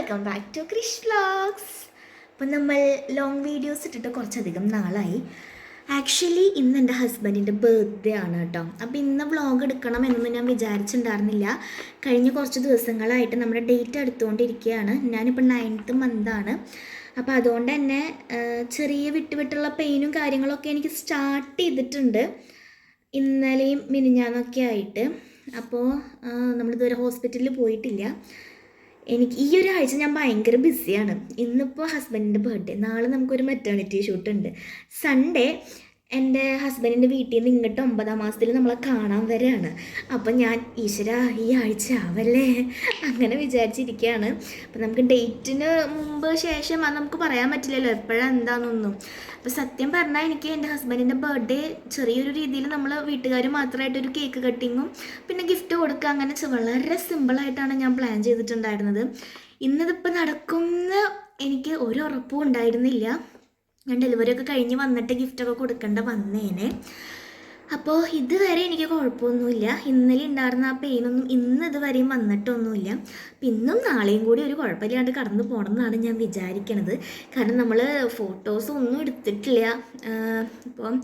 Welcome back to Krish vlogs അപ്പം നമ്മൾ long videos ഇട്ടിട്ട് കുറച്ചധികം നാളായി. ആക്ച്വലി ഇന്ന് എന്റെ ഹസ്ബൻഡിന്റെ ബർത്ത്ഡേ ആണ് കേട്ടോ. അപ്പോൾ ഇന്ന് വ്ളോഗ് എടുക്കണം എന്നൊന്നും ഞാൻ വിചാരിച്ചിട്ടുണ്ടായിരുന്നില്ല. കഴിഞ്ഞ കുറച്ച് ദിവസങ്ങളായിട്ട് നമ്മുടെ ഡേറ്റ് അടുത്തുകൊണ്ടിരിക്കുകയാണ്. ഞാനിപ്പോൾ നയൻത്ത് മന്താണ് അപ്പോൾ അതുകൊണ്ട് തന്നെ ചെറിയ വിട്ടുവിട്ടുള്ള പെയിനും കാര്യങ്ങളൊക്കെ എനിക്ക് സ്റ്റാർട്ട് ചെയ്തിട്ടുണ്ട്. ഇന്നലെയും മിനിഞ്ഞാന്നൊക്കെ ആയിട്ട്. അപ്പോൾ നമ്മളിതുവരെ ഹോസ്പിറ്റലിൽ പോയിട്ടില്ല. എനിക്ക് ഈ ആഴ്ച ഞാൻ ഭയങ്കര ബിസിയാണ് ഇന്നിപ്പോൾ ഹസ്ബൻഡിന്റെ ബർത്ത്ഡേ നാളെ നമുക്കൊരു മെറ്റേണിറ്റി ഷൂട്ട് ഉണ്ട്. സൺഡേ എന്റെ ഹസ്ബൻഡിന്റെ വീട്ടിൽ നിന്ന് ഇങ്ങോട്ട് ഒമ്പതാം മാസത്തിൽ നമ്മളെ കാണാൻ വരെയാണ് അപ്പം ഞാൻ ഈശ്വര ഈ ആഴ്ച ആവല്ലേ? അങ്ങനെ വിചാരിച്ചിരിക്കുകയാണ്. അപ്പം നമുക്ക് ഡേറ്റിന് മുമ്പ് ശേഷം അത് നമുക്ക് പറയാൻ പറ്റില്ലല്ലോ എപ്പോഴാണ് എന്താണെന്നൊന്നും അപ്പം സത്യം പറഞ്ഞാൽ എനിക്ക് എന്റെ ഹസ്ബൻഡിന്റെ ബർത്ത്ഡേ ചെറിയൊരു രീതിയിൽ നമ്മൾ വീട്ടുകാർ മാത്രമായിട്ട് ഒരു കേക്ക് കട്ടിങ്ങും പിന്നെ ഗിഫ്റ്റ് കൊടുക്കുക അങ്ങനെ വളരെ സിമ്പിളായിട്ടാണ് ഞാൻ പ്ലാൻ ചെയ്തിട്ടുണ്ടായിരുന്നത്. ഇന്നതിപ്പോൾ നടക്കുമെന്ന് എനിക്ക് ഒരു ഉറപ്പും ഉണ്ടായിരുന്നില്ല. ഞാൻ ഡെലിവറി ഒക്കെ കഴിഞ്ഞ് വന്നിട്ട് ഗിഫ്റ്റൊക്കെ കൊടുക്കേണ്ട വന്നേനെ. അപ്പോൾ ഇതുവരെ എനിക്ക് കുഴപ്പമൊന്നുമില്ല. ഇന്നലെ ഉണ്ടായിരുന്ന ആ പെയിനൊന്നും ഇന്ന് ഇതുവരെയും വന്നിട്ടൊന്നുമില്ല. പിന്നും നാളെയും കൂടി ഒരു കുഴപ്പമില്ലാണ്ട് കടന്നു പോകണം എന്നാണ് ഞാൻ വിചാരിക്കണത്. കാരണം നമ്മൾ ഫോട്ടോസ് ഒന്നും എടുത്തിട്ടില്ല. ഇപ്പം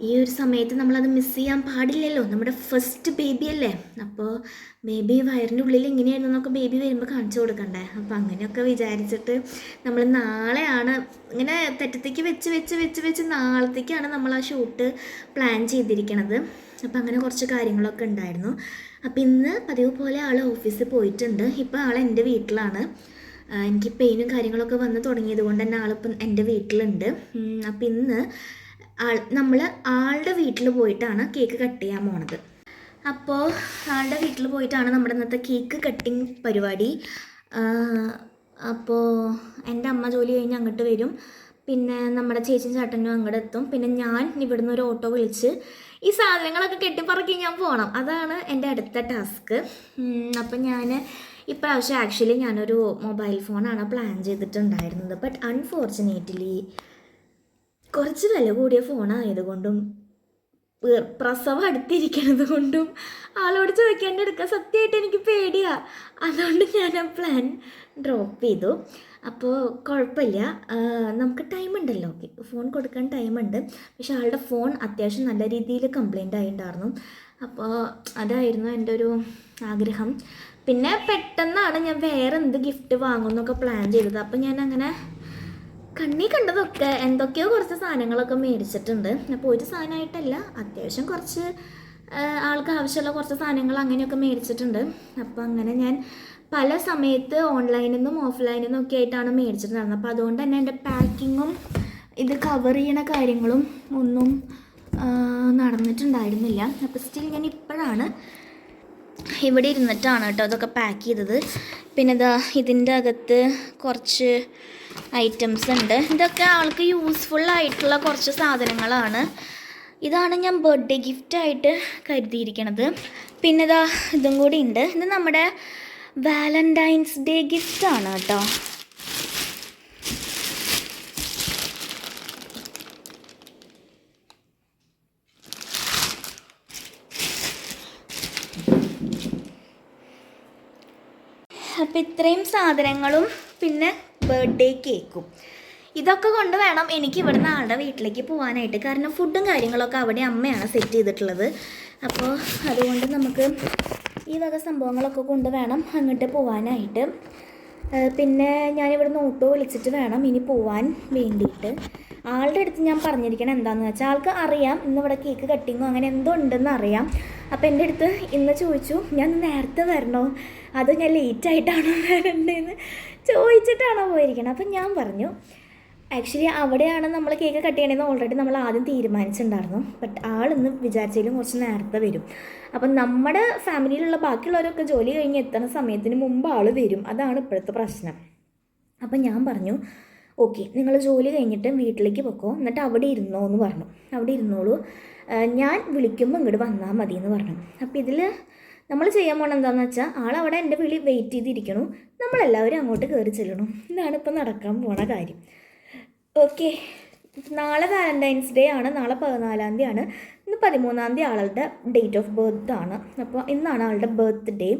ഈ ഒരു സമയത്ത് നമ്മളത് മിസ് ചെയ്യാൻ പാടില്ലല്ലോ. നമ്മുടെ ഫസ്റ്റ് ബേബി അല്ലേ? അപ്പോൾ ബേബി വയറിന്റെ ഉള്ളിൽ എങ്ങനെയായിരുന്നു എന്നൊക്കെ ബേബി വരുമ്പോൾ കാണിച്ചു കൊടുക്കണ്ടേ? അപ്പോൾ അങ്ങനെയൊക്കെ വിചാരിച്ചിട്ട് നമ്മൾ നാളെയാണ് ഇങ്ങനെ തെറ്റത്തേക്ക് വെച്ച് വെച്ച് വെച്ച് വെച്ച് നാളത്തേക്കാണ് നമ്മൾ ആ ഷൂട്ട് പ്ലാൻ ചെയ്തിരിക്കണത്. അപ്പോൾ അങ്ങനെ കുറച്ച് കാര്യങ്ങളൊക്കെ ഉണ്ടായിരുന്നു. അപ്പോൾ ഇന്ന് പതിവ് പോലെ ആൾ ഓഫീസിൽ പോയിട്ടുണ്ട്. ഇപ്പോൾ ആൾ എന്റെ വീട്ടിലാണ്. എനിക്ക് പെയിനും കാര്യങ്ങളൊക്കെ വന്ന് തുടങ്ങിയത് കൊണ്ട് തന്നെ ആളിപ്പം എന്റെ വീട്ടിലുണ്ട്. അപ്പം ഇന്ന് ആൾ നമ്മൾ ആളുടെ വീട്ടിൽ പോയിട്ടാണ് കേക്ക് കട്ട് ചെയ്യാൻ പോണത്. അപ്പോൾ ആളുടെ വീട്ടിൽ പോയിട്ടാണ് നമ്മുടെ ഇന്നത്തെ കേക്ക് കട്ടിങ് പരിപാടി. അപ്പോൾ എന്റെ അമ്മ ജോലി കഴിഞ്ഞ് അങ്ങോട്ട് വരും. പിന്നെ നമ്മുടെ ചേച്ചിയും ചേട്ടനും അങ്ങോട്ട് എത്തും. പിന്നെ ഞാൻ ഇവിടുന്ന് ഒരു ഓട്ടോ വിളിച്ച് ഈ സാധനങ്ങളൊക്കെ കെട്ടിപ്പറക്കി ഞാൻ പോകണം അതാണ് എന്റെ അടുത്ത ടാസ്ക് അപ്പം ഞാൻ ഇപ്രാവശ്യം ആക്ച്വലി ഞാനൊരു മൊബൈൽ ഫോണാണ് പ്ലാൻ ചെയ്തിട്ടുണ്ടായിരുന്നത്. ബട്ട് അൺഫോർച്ചുനേറ്റ്ലി കുറച്ച് വില കൂടിയ ഫോണായതുകൊണ്ടും പ്രസവം അടുത്തിരിക്കണത് കൊണ്ടും ആളോട് ചോദിക്കാണ്ട് എടുക്കാൻ സത്യമായിട്ട് എനിക്ക് പേടിയാ. അതുകൊണ്ട് ഞാൻ ആ പ്ലാൻ ഡ്രോപ്പ് ചെയ്തു. അപ്പോൾ കുഴപ്പമില്ല. നമുക്ക് ടൈം ഉണ്ടല്ലോ. ഫോൺ കൊടുക്കാൻ ടൈമുണ്ട് പക്ഷെ ആളുടെ ഫോൺ അത്യാവശ്യം നല്ല രീതിയിൽ കംപ്ലൈന്റ് ആയിട്ടുണ്ടായിരുന്നു. അപ്പോൾ അതായിരുന്നു എന്റെ ഒരു ആഗ്രഹം. പിന്നെ പെട്ടെന്നാണ് ഞാൻ വേറെ എന്ത് ഗിഫ്റ്റ് വാങ്ങുമെന്നൊക്കെ പ്ലാൻ ചെയ്തത്. അപ്പോൾ ഞാൻ അങ്ങനെ കണ്ണി കണ്ടതൊക്കെ എന്തൊക്കെയോ കുറച്ച് സാധനങ്ങളൊക്കെ മേടിച്ചിട്ടുണ്ട്. അപ്പോൾ ഒരു സാധനമായിട്ടല്ല അത്യാവശ്യം കുറച്ച് ആൾക്ക് ആവശ്യമുള്ള കുറച്ച് സാധനങ്ങൾ അങ്ങനെയൊക്കെ മേടിച്ചിട്ടുണ്ട്. അപ്പോൾ അങ്ങനെ ഞാൻ പല സമയത്ത് ഓൺലൈനിൽ നിന്നും ഓഫ്ലൈനിൽ നിന്നും ഒക്കെ ആയിട്ടാണ് മേടിച്ചിട്ടുണ്ടായിരുന്നത്. അപ്പോൾ അതുകൊണ്ട് തന്നെ എന്റെ പാക്കിങ്ങും ഇത് കവർ ചെയ്യണ കാര്യങ്ങളും ഒന്നും നടന്നിട്ടുണ്ടായിരുന്നില്ല. അപ്പോൾ സ്റ്റിൽ ഞാൻ ഇപ്പോഴാണ് ഇവിടെ ഇരുന്നിട്ടാണ് കേട്ടോ അതൊക്കെ പാക്ക് ചെയ്തത്. പിന്നെ ഇതാ ഇതിന്റെ അകത്ത് കുറച്ച് ഐറ്റംസ് ഉണ്ട്. ഇതൊക്കെ ആൾക്ക് യൂസ്ഫുൾ ആയിട്ടുള്ള കുറച്ച് സാധനങ്ങളാണ്. ഇതാണ് ഞാൻ ബർത്ത്ഡേ ഗിഫ്റ്റായിട്ട് കരുതിയിരിക്കണത്. പിന്നെ ഇതാ ഇതും കൂടി ഉണ്ട്. ഇത് നമ്മുടെ വാലന്റൈൻസ് ഡേ ഗിഫ്റ്റാണ് കേട്ടോ. അപ്പം ഇത്രയും സാധനങ്ങളും പിന്നെ ബർത്ത്ഡേ കേക്കും ഇതൊക്കെ കൊണ്ട് വേണം എനിക്ക് ഇവിടുന്ന് ആളുടെ വീട്ടിലേക്ക് പോകാനായിട്ട് കാരണം ഫുഡും കാര്യങ്ങളൊക്കെ അവിടെ അമ്മയാണ് സെറ്റ് ചെയ്തിട്ടുള്ളത്. അപ്പോൾ അതുകൊണ്ട് നമുക്ക് ഈ വക സംഭവങ്ങളൊക്കെ കൊണ്ട് വേണം അങ്ങോട്ട് പോകാനായിട്ട് പിന്നെ ഞാനിവിടുന്ന് ഓട്ടോ വിളിച്ചിട്ട് വേണം ഇനി പോവാൻ വേണ്ടിയിട്ട്. ആളുടെ അടുത്ത് ഞാൻ പറഞ്ഞിരിക്കണം എന്താണെന്ന് വെച്ചാൽ ആൾക്ക് അറിയാം ഇന്ന് ഇവിടെ കേക്ക് കട്ടിങ്ങോ അങ്ങനെ എന്തോ ഉണ്ടെന്ന് അറിയാം. അപ്പോൾ എന്റെ അടുത്ത് ഇന്ന് ചോദിച്ചു ഞാൻ നേരത്തെ വരണോ? അതോ ഞാൻ ലേറ്റായിട്ടാണോ വരണ്ടേന്ന്? ചോദിച്ചിട്ടാണോ പോയിരിക്കണം. അപ്പം ഞാൻ പറഞ്ഞു ആക്ച്വലി അവിടെയാണ് നമ്മൾ കേക്ക് കട്ട് ചെയ്യണമെന്ന് ഓൾറെഡി നമ്മൾ ആദ്യം തീരുമാനിച്ചിട്ടുണ്ടായിരുന്നു ബട്ട് ആളിന്ന് വിചാരിച്ചതിലും കുറച്ച് നേരത്തെ വരും. അപ്പം നമ്മുടെ ഫാമിലിയിലുള്ള ബാക്കിയുള്ളവരൊക്കെ ജോലി കഴിഞ്ഞ് എത്തുന്ന സമയത്തിന് മുമ്പ് ആൾ വരും. അതാണ് ഇപ്പോഴത്തെ പ്രശ്നം. അപ്പം ഞാൻ പറഞ്ഞു ഓക്കെ നിങ്ങൾ ജോലി കഴിഞ്ഞിട്ട് വീട്ടിലേക്ക് പൊക്കോ. എന്നിട്ട് അവിടെ ഇരുന്നോ എന്ന് പറഞ്ഞു. അവിടെ ഇരുന്നോളൂ. ഞാൻ വിളിക്കുമ്പോൾ ഇങ്ങോട്ട് വന്നാൽ മതി എന്ന് പറഞ്ഞു. അപ്പോൾ ഇതിൽ നമ്മൾ ചെയ്യാൻ പോകണം എന്താണെന്ന് വെച്ചാൽ ആളവിടെ എന്റെ വിളി വെയിറ്റ് ചെയ്തിരിക്കണു. നമ്മളെല്ലാവരും അങ്ങോട്ട് കയറി ചെല്ലണം. ഇതാണ് ഇപ്പോൾ നടക്കാൻ പോണ കാര്യം. ഓക്കെ. നാളെ വാലന്റൈൻസ് ഡേ ആണ്. നാളെ പതിനാലാം തീയതി ആണ്. ഇന്ന് പതിമൂന്നാം തീയതി ആളുടെ ഡേറ്റ് ഓഫ് ബർത്ത് ആണ്. അപ്പോൾ ഇന്നാണ് ആളുടെ ബർത്ത് ഡേ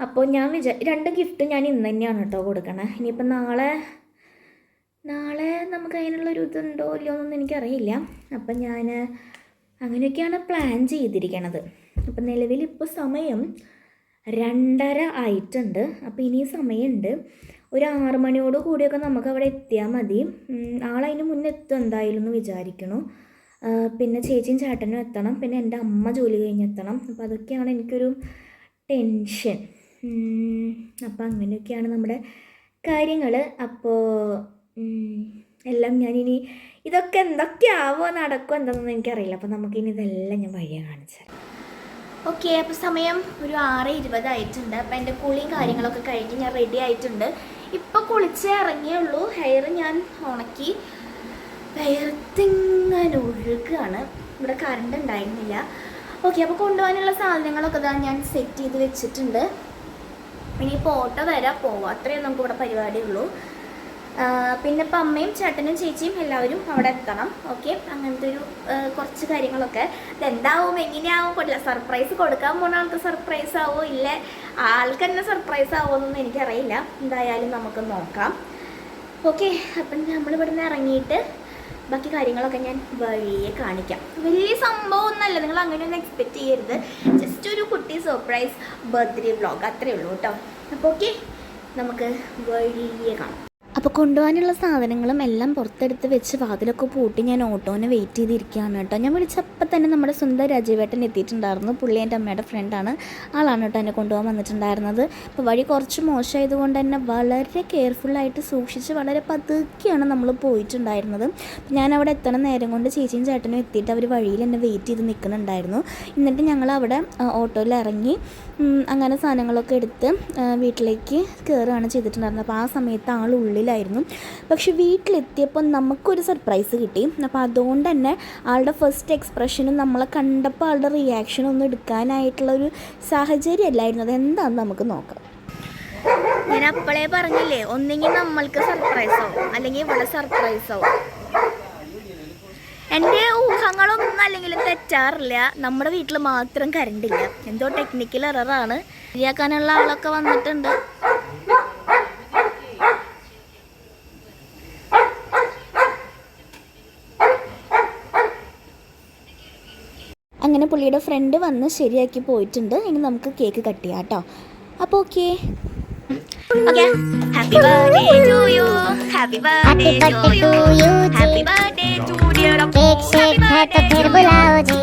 അപ്പോൾ ഞാൻ വിചാ രണ്ട് ഗിഫ്റ്റ് ഞാൻ ഇന്ന് തന്നെയാണ് കേട്ടോ കൊടുക്കണേ. ഇനിയിപ്പോൾ നാളെ നാളെ നമുക്ക് അതിനുള്ളൊരു ഇതുണ്ടോ ഇല്ലയോ എന്നൊന്നും എനിക്കറിയില്ല. അപ്പം ഞാൻ അങ്ങനെയൊക്കെയാണ് പ്ലാൻ ചെയ്തിരിക്കണത്. അപ്പം നിലവിൽ ഇപ്പോൾ സമയം രണ്ടര ആയിട്ടുണ്ട്. അപ്പോൾ ഇനി സമയമുണ്ട്. ഒരു ആറ് മണിയോട് കൂടിയൊക്കെ നമുക്ക് അവിടെ എത്തിയാൽ മതി ആളതിന് മുന്നേ എത്തും എന്തായാലും എന്ന് വിചാരിക്കണു. പിന്നെ ചേച്ചിയും ചേട്ടനും എത്തണം. പിന്നെ എന്റെ അമ്മ ജോലി കഴിഞ്ഞ് എത്തണം. അപ്പോൾ അതൊക്കെയാണ് എനിക്കൊരു ടെൻഷൻ. അപ്പോൾ അങ്ങനെയൊക്കെയാണ് നമ്മുടെ കാര്യങ്ങൾ അപ്പോൾ എല്ലാം ഞാനിനി ഇതൊക്കെ എന്തൊക്കെയാവോ നടക്കുമോ എന്താണെന്നൊന്നും എനിക്കറിയില്ല. അപ്പോൾ നമുക്കിനി ഇതെല്ലാം ഞാൻ വഴിയെ കാണിച്ചു ഓക്കെ അപ്പോൾ സമയം ഒരു ആറ് ഇരുപതായിട്ടുണ്ട് അപ്പോൾ എന്റെ കുളിയും കാര്യങ്ങളൊക്കെ കഴിഞ്ഞ് ഞാൻ റെഡി ആയിട്ടുണ്ട്. ഇപ്പോൾ കുളിച്ചേ ഇറങ്ങിയേ ഉള്ളൂ. ഹെയർ ഞാൻ ഉണക്കി വേർത്തിങ്ങനെ ഒഴുകാണ്. ഇവിടെ കറണ്ട് ഉണ്ടായിരുന്നില്ല. ഓക്കെ അപ്പോൾ കൊണ്ടുപോകാനുള്ള സാധനങ്ങളൊക്കെ ഇതാ ഞാൻ സെറ്റ് ചെയ്ത് വെച്ചിട്ടുണ്ട്. ഇനിയിപ്പോൾ ഓട്ടോ വരാം പോവാം. അത്രയും നമുക്ക് ഇവിടെ പരിപാടിയുള്ളൂ. പിന്നെ ഇപ്പം അമ്മയും ചേട്ടനും ചേച്ചിയും എല്ലാവരും അവിടെ എത്തണം. ഓക്കെ അങ്ങനത്തെ ഒരു കുറച്ച് കാര്യങ്ങളൊക്കെ. ഇതെന്താവും? എങ്ങനെയാവും? കൊല്ല സർപ്രൈസ് കൊടുക്കാൻ പോണ ആൾക്ക് സർപ്രൈസ് ആവോ? ഇല്ല. ആൾക്ക് തന്നെ സർപ്രൈസ് ആവോ എന്നൊന്നും എനിക്കറിയില്ല. എന്തായാലും നമുക്ക് നോക്കാം. ഓക്കെ അപ്പം നമ്മളിവിടെ നിന്ന് ഇറങ്ങിയിട്ട് ബാക്കി കാര്യങ്ങളൊക്കെ ഞാൻ വഴിയെ കാണിക്കാം. വലിയ സംഭവം ഒന്നല്ല നിങ്ങൾ അങ്ങനെയൊന്നും എക്സ്പെക്റ്റ് ചെയ്യരുത്. ജസ്റ്റ് ഒരു കുട്ടി സർപ്രൈസ് ബർത്ത്ഡേ വ്ളോഗ് അത്രയേ ഉള്ളൂ കേട്ടോ. അപ്പോൾ ഓക്കെ നമുക്ക് വഴിയെ കാണാം. അപ്പോൾ കൊണ്ടുപോകാനുള്ള സാധനങ്ങളും എല്ലാം പുറത്തെടുത്ത് വെച്ച് വാതിലൊക്കെ പൂട്ടി ഞാൻ ഓട്ടോനെ വെയിറ്റ് ചെയ്തിരിക്കുകയാണ് കേട്ടോ. ഞാൻ വിളിച്ചപ്പോൾ തന്നെ നമ്മുടെ സ്വന്തം രാജീവേട്ടൻ എത്തിയിട്ടുണ്ടായിരുന്നു. പുള്ളി എന്റെ അമ്മയുടെ ഫ്രണ്ടാണ് ആളാണ് കേട്ടോ എന്നെ കൊണ്ടുപോകാൻ വന്നിട്ടുണ്ടായിരുന്നത്. അപ്പോൾ വഴി കുറച്ച് മോശമായതുകൊണ്ട് തന്നെ വളരെ കെയർഫുള്ളായിട്ട് സൂക്ഷിച്ച് വളരെ പതുക്കെയാണ് നമ്മൾ പോയിട്ടുണ്ടായിരുന്നത്. ഞാൻ അവിടെ എത്തണ നേരം കൊണ്ട് ചേച്ചിയും ചേട്ടനും എത്തിയിട്ട് അവർ വഴിയിൽ എന്നെ വെയിറ്റ് ചെയ്ത് നിൽക്കുന്നുണ്ടായിരുന്നു. എന്നിട്ട് ഞങ്ങൾ അവിടെ ഓട്ടോയിൽ ഇറങ്ങി അങ്ങനെ സാധനങ്ങളൊക്കെ എടുത്ത് വീട്ടിലേക്ക് കയറുകയാണ് ചെയ്തിട്ടുണ്ടായിരുന്നത്. അപ്പോൾ ആ സമയത്ത് ആൾ ഉള്ളിലായിരുന്നു. പക്ഷെ വീട്ടിലെത്തിയപ്പോൾ നമുക്കൊരു സർപ്രൈസ് കിട്ടി. അപ്പോൾ അതുകൊണ്ട് തന്നെ ആളുടെ ഫസ്റ്റ് എക്സ്പ്രഷനും നമ്മളെ കണ്ടപ്പോൾ ആളുടെ റിയാക്ഷൻ ഒന്നും എടുക്കാനായിട്ടുള്ള ഒരു സാഹചര്യം അല്ലായിരുന്നു. അത് എന്താണെന്ന് നമുക്ക് നോക്കാം. ഞാൻ അപ്പോഴേ പറഞ്ഞില്ലേ ഒന്നെങ്കിൽ നമ്മൾക്ക് സർപ്രൈസ് അല്ലെങ്കിൽ ഇവിടെ സർപ്രൈസ് എന്റെ ഊഹങ്ങളൊന്നും അല്ലെങ്കിലും തെറ്റാറില്ല. നമ്മുടെ വീട്ടിൽ മാത്രം കരണ്ടില്ല എന്തോ ടെക്നിക്കൽ എററാണ് ശരിയാക്കാനുള്ള ആളൊക്കെ വന്നിട്ടുണ്ട്. അങ്ങനെ പുള്ളിയുടെ ഫ്രണ്ട് വന്ന് ശരിയാക്കി പോയിട്ടുണ്ട് ഇനി നമുക്ക് കേക്ക് കട്ട് ചെയ്യാം കേട്ടോ അപ്പോൾ okay happy birthday to you happy birthday to you happy birthday to dear cake shake है तो फिर बुलाओ जी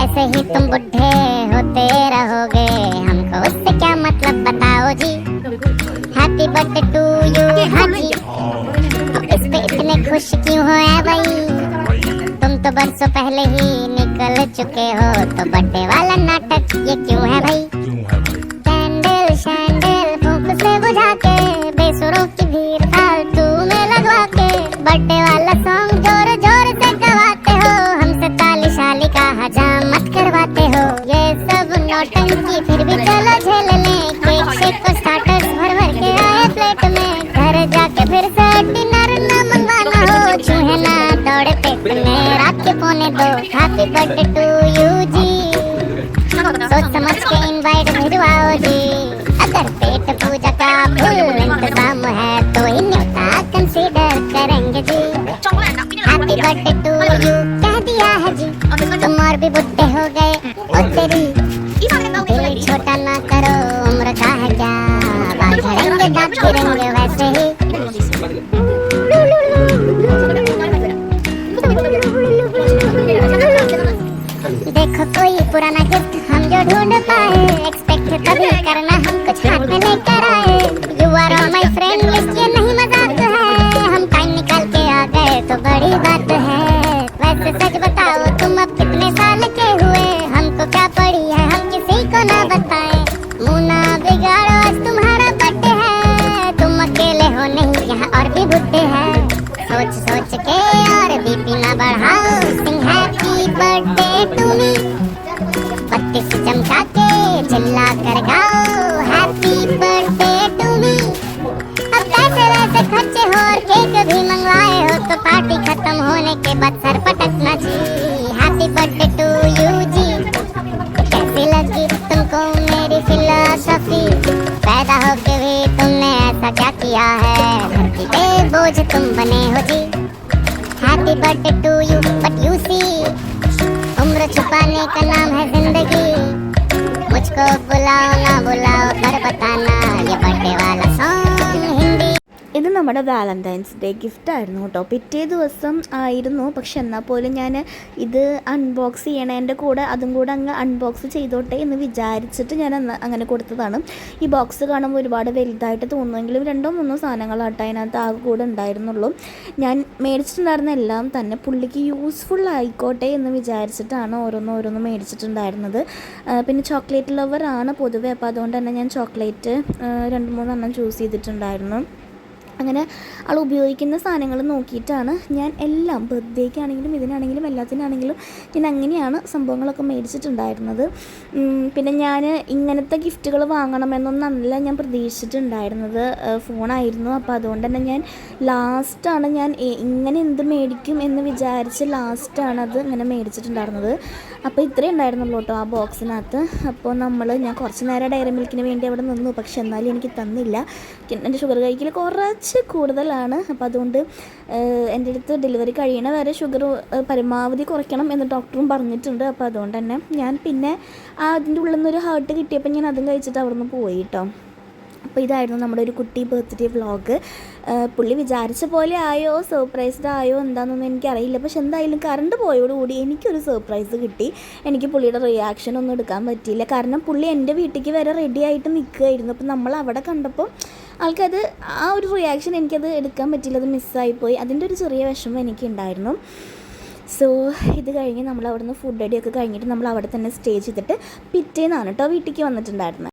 ऐसे ही तुम बुढ़े होते रहोगे हमको उससे क्या मतलब बताओ जी हैप्पी बर्थडे टू यू हाँ जी इस पे इतने खुश क्यों हो ऐ भाई तुम तो बरसों पहले ही निकल चुके हो तो बर्थडे वाला नाटक ये क्यों है भाई? कैंडल शैंडल फूंक से बुझा के बेसुरों की भीड़ फालतू में लगवा के बर्थडे वाला सॉन्ग ज़ोर ज़ोर से गवाते हो। हमसे ताली शाली का हजामत करवाते हो। ये सब नौटंकी फिर भी चलो झेल लें केक शेक को स्टार्टर्स भर भर के आए प्लेट में। घर जाके फिर से डिनर न मंगवाना हो। चूहे ना दौड़े रात के पौने दो हैप्पी बर्थडे टू यू जी सोच समझ के इनवाइट भिजवाओ जी अगर पेट पूजा का फुल इंतज़ाम है तो ही न्योता कंसीडर करेंगे जी हैप्पी बर्थडे टू यू कह दिया है जी तुम और भी बुढ़े हो गए और तेरी It's like किया है। धरती पे बोझ तुम बने हो जी। Happy birthday to you but you see उम्र छुपाने का नाम है ज़िंदगी। मुझको बुलाओ ना बुलाओ, पर बताना, ये बर्थडे वाला सॉन्ग ഇത് നമ്മുടെ വാലന്റൈൻസ് ഡേ ഗിഫ്റ്റ് ആയിരുന്നു കേട്ടോ. പിറ്റേ ദിവസം ആയിരുന്നു. പക്ഷെ എന്നാൽ പോലും ഞാൻ ഇത് അൺബോക്സ് ചെയ്യണതിന്റെ കൂടെ അതും കൂടെ അങ്ങ് അൺബോക്സ് ചെയ്തോട്ടെ എന്ന് വിചാരിച്ചിട്ട് ഞാൻ അങ്ങനെ കൊടുത്തതാണ്. ഈ ബോക്സ് കാണുമ്പോൾ ഒരുപാട് വലുതായിട്ട് തോന്നുമെങ്കിലും രണ്ടോ മൂന്നോ സാധനങ്ങളാട്ടോ അതിനകത്ത് ആകെ കൂടെ ഉണ്ടായിരുന്നുള്ളൂ. ഞാൻ മേടിച്ചിട്ടുണ്ടായിരുന്ന എല്ലാം തന്നെ പുള്ളിക്ക് യൂസ്ഫുൾ ആയിക്കോട്ടെ എന്ന് വിചാരിച്ചിട്ടാണ് ഓരോന്നും ഓരോന്നും മേടിച്ചിട്ടുണ്ടായിരുന്നത്. പിന്നെ ചോക്ലേറ്റ് ലവർ ആണ് പൊതുവേ. അപ്പോൾ അതുകൊണ്ട് തന്നെ ഞാൻ ചോക്ലേറ്റ് രണ്ട് മൂന്നെണ്ണം ചൂസ് ചെയ്തിട്ടുണ്ടായിരുന്നു. അങ്ങനെ ആൾ ഉപയോഗിക്കുന്ന സാധനങ്ങൾ നോക്കിയിട്ടാണ് ഞാൻ എല്ലാം ബർത്ത്ഡേക്കാണെങ്കിലും ഇതിനാണെങ്കിലും എല്ലാത്തിനാണെങ്കിലും ഞാൻ അങ്ങനെയാണ് സംഭവങ്ങളൊക്കെ മേടിച്ചിട്ടുണ്ടായിരുന്നത്. പിന്നെ ഞാൻ ഇങ്ങനത്തെ ഗിഫ്റ്റുകൾ വാങ്ങണമെന്നൊന്നല്ല ഞാൻ പ്രതീക്ഷിച്ചിട്ടുണ്ടായിരുന്നത്. ഫോണായിരുന്നു. അപ്പോൾ അതുകൊണ്ട് തന്നെ ഞാൻ ലാസ്റ്റാണ് ഞാൻ ഇങ്ങനെ എന്ത് മേടിക്കും എന്ന് വിചാരിച്ച് ലാസ്റ്റാണ് അത് ഇങ്ങനെ മേടിച്ചിട്ടുണ്ടായിരുന്നത്. അപ്പോൾ ഇത്രയും ഉണ്ടായിരുന്നുള്ളൂ കേട്ടോ ആ ബോക്സിനകത്ത്. അപ്പോൾ നമ്മൾ ഞാൻ കുറച്ച് നേരം ഡയറി മിൽക്കിന് വേണ്ടി അവിടെ നിന്നു. പക്ഷെ എന്നാലും എനിക്ക് തന്നില്ല. എന്റെ ഷുഗർ കഴിക്കൽ കുറച്ച് കൂടുതലാണ്. അപ്പോൾ അതുകൊണ്ട് എന്റെ അടുത്ത് ഡെലിവറി കഴിയണ വരെ ഷുഗർ പരമാവധി കുറയ്ക്കണം എന്ന് ഡോക്ടറും പറഞ്ഞിട്ടുണ്ട്. അപ്പോൾ അതുകൊണ്ട് തന്നെ ഞാൻ പിന്നെ അതിന്റെ ഉള്ളിൽ നിന്നൊരു ഹാർട്ട് കിട്ടിയപ്പോൾ ഞാൻ അതും കഴിച്ചിട്ട് അവിടെ നിന്ന് പോയി കേട്ടോ അപ്പോൾ ഇതായിരുന്നു നമ്മുടെ ഒരു കുട്ടി ബർത്ത്ഡേ വ്ളോഗ് പുള്ളി വിചാരിച്ച പോലെ ആയോ? സർപ്രൈസ്ഡ് ആയോ? എന്താണെന്നൊന്നും എനിക്കറിയില്ല. പക്ഷെ എന്തായാലും കറണ്ട് പോയോടുകൂടി എനിക്കൊരു സർപ്രൈസ് കിട്ടി. എനിക്ക് പുള്ളിയുടെ റിയാക്ഷൻ ഒന്നും എടുക്കാൻ പറ്റിയില്ല. കാരണം പുള്ളി എന്റെ വീട്ടിലേക്ക് വരെ റെഡി ആയിട്ട് നിൽക്കുകയായിരുന്നു അപ്പോൾ നമ്മൾ അവിടെ കണ്ടപ്പോൾ ആൾക്കത് ആ ഒരു റിയാക്ഷൻ എനിക്കത് എടുക്കാൻ പറ്റില്ല അത് മിസ്സായിപ്പോയി അതിന്റെ ഒരു ചെറിയ വിഷമം എനിക്കുണ്ടായിരുന്നു. സോ ഇത് കഴിഞ്ഞ് നമ്മൾ അവിടുന്ന് ഫുഡ് അടിയൊക്കെ കഴിഞ്ഞിട്ട് നമ്മൾ അവിടെ തന്നെ സ്റ്റേ ചെയ്തിട്ട് പിറ്റേന്നാണ് കേട്ടോ വീട്ടിലേക്ക് വന്നിട്ടുണ്ടായിരുന്നത്